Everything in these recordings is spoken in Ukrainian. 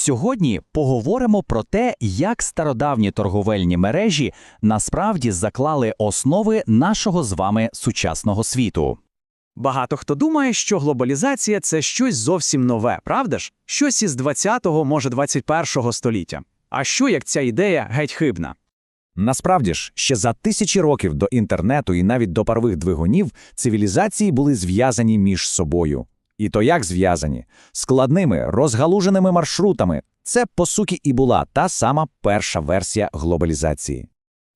Сьогодні поговоримо про те, як стародавні торговельні мережі насправді заклали основи нашого з вами сучасного світу. Багато хто думає, що глобалізація це щось зовсім нове, правда ж? Щось із 20-го, може 21-го століття. А що як ця ідея геть хибна? Насправді ж, ще за тисячі років до інтернету і навіть до парових двигунів цивілізації були зв'язані між собою. І то як зв'язані? Складними, розгалуженими маршрутами. Це, по суті, і була та сама перша версія глобалізації.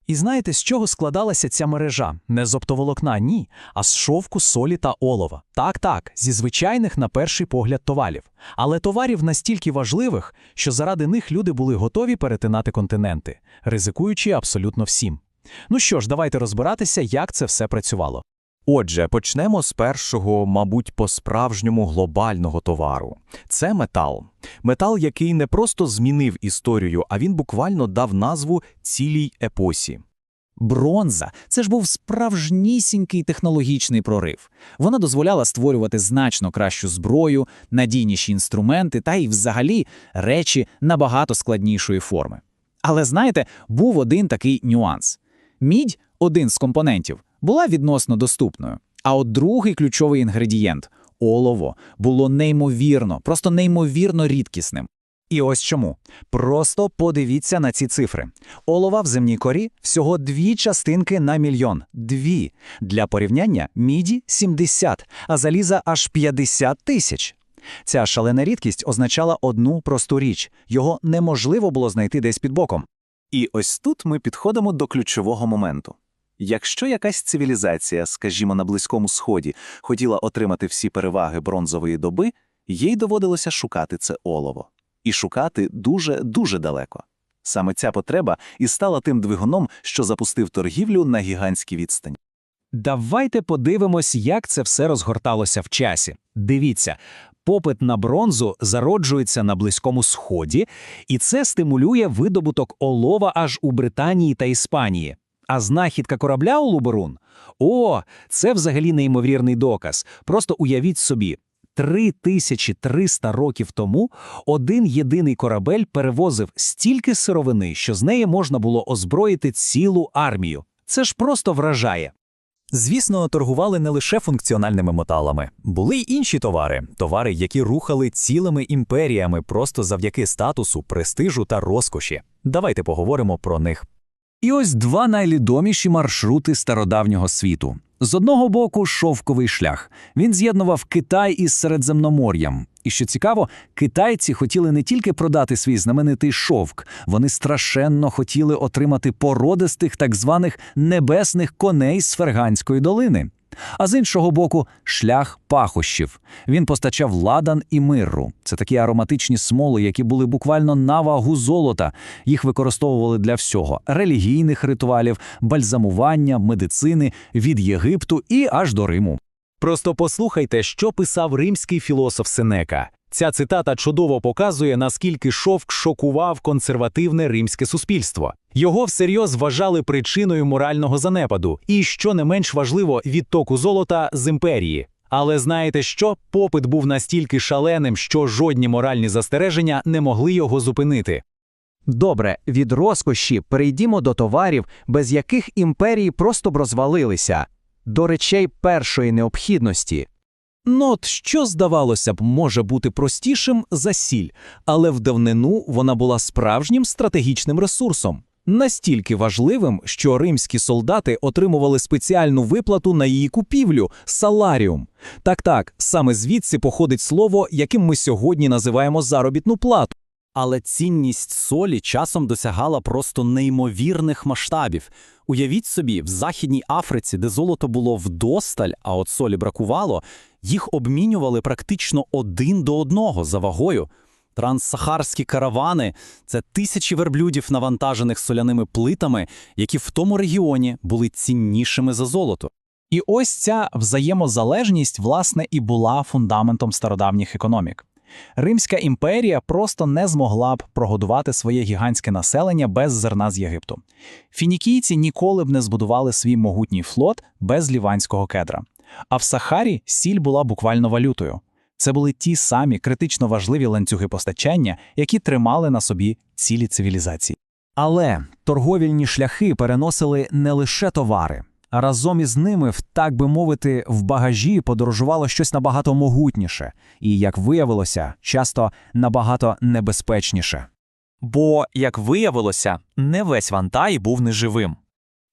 І знаєте, з чого складалася ця мережа? Не з оптоволокна, ні, а з шовку, солі та олова. Так, так, зі звичайних на перший погляд товарів. Але товарів настільки важливих, що заради них люди були готові перетинати континенти, ризикуючи абсолютно всім. Ну що ж, давайте розбиратися, як це все працювало. Отже, почнемо з першого, мабуть, по-справжньому глобального товару. Це метал. Метал, який не просто змінив історію, а він буквально дав назву цілій епосі. Бронза це ж був справжнісінький технологічний прорив. Вона дозволяла створювати значно кращу зброю, надійніші інструменти та й взагалі речі набагато складнішої форми. Але знаєте, був один такий нюанс: мідь, один з компонентів, була відносно доступною. А от другий ключовий інгредієнт олово було неймовірно, просто неймовірно рідкісним. І ось чому. Просто подивіться на ці цифри. Олова в земній корі всього дві частинки на мільйон. Дві. Для порівняння міді 70, а заліза аж 50 тисяч. Ця шалена рідкість означала одну просту річ – його неможливо було знайти десь під боком. І ось тут ми підходимо до ключового моменту. Якщо якась цивілізація, скажімо, на Близькому Сході, хотіла отримати всі переваги бронзової доби, їй доводилося шукати це олово. І шукати дуже-дуже далеко. Саме ця потреба і стала тим двигуном, що запустив торгівлю на гігантській відстані. Давайте подивимось, як це все розгорталося в часі. Дивіться, попит на бронзу зароджується на Близькому Сході, і це стимулює видобуток олова аж у Британії та Іспанії. А знахідка корабля у Луберун? О, це взагалі неймовірний доказ. Просто уявіть собі. 3300 років тому один єдиний корабель перевозив стільки сировини, що з неї можна було озброїти цілу армію. Це ж просто вражає. Звісно, торгували не лише функціональними металами. Були й інші товари, товари, які рухали цілими імперіями просто завдяки статусу, престижу та розкоші. Давайте поговоримо про них. І ось два найлідоміші маршрути стародавнього світу. З одного боку, шовковий шлях. Він з'єднував Китай із Середземномор'ям. І що цікаво, китайці хотіли не тільки продати свій знаменитий шовк, вони страшенно хотіли отримати породистих так званих небесних коней з Ферганської долини. А з іншого боку, шлях пахощів. Він постачав ладан і мирру. Це такі ароматичні смоли, які були буквально на вагу золота. Їх використовували для всього: релігійних ритуалів, бальзамування, медицини від Єгипту і аж до Риму. Просто послухайте, що писав римський філософ Сенека. Ця цитата чудово показує, наскільки шовк шокував консервативне римське суспільство. Його всерйоз вважали причиною морального занепаду і, що не менш важливо, відтоку золота з імперії. Але знаєте що? Попит був настільки шаленим, що жодні моральні застереження не могли його зупинити. Добре, від розкоші перейдімо до товарів, без яких імперії просто б розвалилися, до речей першої необхідності. Ну от що здавалося б, може бути простішим за сіль, але в давнину вона була справжнім стратегічним ресурсом. Настільки важливим, що римські солдати отримували спеціальну виплату на її купівлю саларіум. Так так, саме звідси походить слово, яким ми сьогодні називаємо заробітну плату. Але цінність солі часом досягала просто неймовірних масштабів. Уявіть собі, в Західній Африці, де золото було вдосталь, а от солі бракувало, їх обмінювали практично один до одного за вагою. Транссахарські каравани це тисячі верблюдів, навантажених соляними плитами, які в тому регіоні були ціннішими за золото. І ось ця взаємозалежність, власне, і була фундаментом стародавніх економік. Римська імперія просто не змогла б прогодувати своє гігантське населення без зерна з Єгипту. Фінікійці ніколи б не збудували свій могутній флот без ліванського кедра. А в Сахарі сіль була буквально валютою. Це були ті самі критично важливі ланцюги постачання, які тримали на собі цілі цивілізації. Але торговільні шляхи переносили не лише товари. Разом із ними, в так би мовити, в багажі подорожувало щось набагато могутніше і, як виявилося, часто набагато небезпечніше. Бо, як виявилося, не весь Вантай був неживим.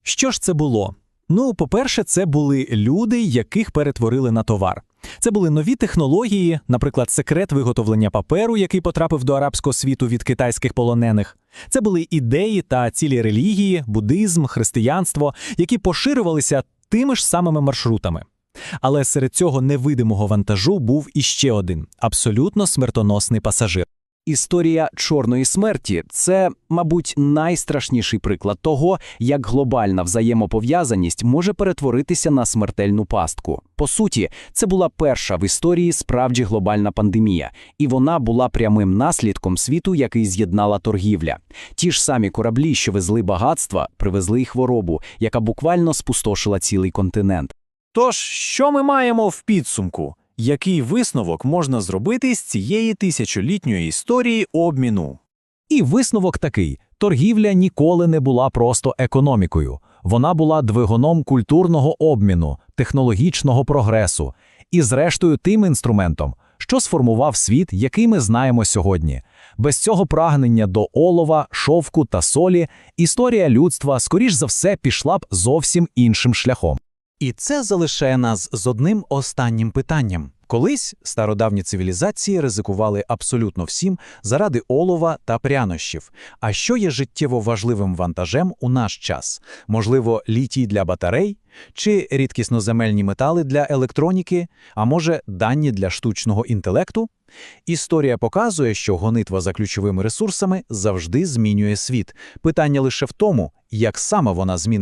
Що ж це було? Ну, по-перше, це були люди, яких перетворили на товар. Це були нові технології, наприклад, секрет виготовлення паперу, який потрапив до арабського світу від китайських полонених. Це були ідеї та цілі релігії, буддизм, християнство, які поширювалися тими ж самими маршрутами. Але серед цього невидимого вантажу був іще один абсолютно смертоносний пасажир. Історія чорної смерті це, мабуть, найстрашніший приклад того, як глобальна взаємопов'язаність може перетворитися на смертельну пастку. По суті, це була перша в історії справді глобальна пандемія, і вона була прямим наслідком світу, який з'єднала торгівля. Ті ж самі кораблі, що везли багатства, привезли й хворобу, яка буквально спустошила цілий континент. Тож, що ми маємо в підсумку? Який висновок можна зробити з цієї тисячолітньої історії обміну? І висновок такий: торгівля ніколи не була просто економікою. Вона була двигуном культурного обміну, технологічного прогресу і, зрештою, тим інструментом, що сформував світ, який ми знаємо сьогодні. Без цього прагнення до олова, шовку та солі історія людства, скоріш за все, пішла б зовсім іншим шляхом. І це залишає нас з одним останнім питанням. Колись стародавні цивілізації ризикували абсолютно всім заради олова та прянощів. А що є життєво важливим вантажем у наш час? Можливо, літій для батарей? Чи рідкісноземельні метали для електроніки? А може, дані для штучного інтелекту? Історія показує, що гонитва за ключовими ресурсами завжди змінює світ. Питання лише в тому, як саме вона змінить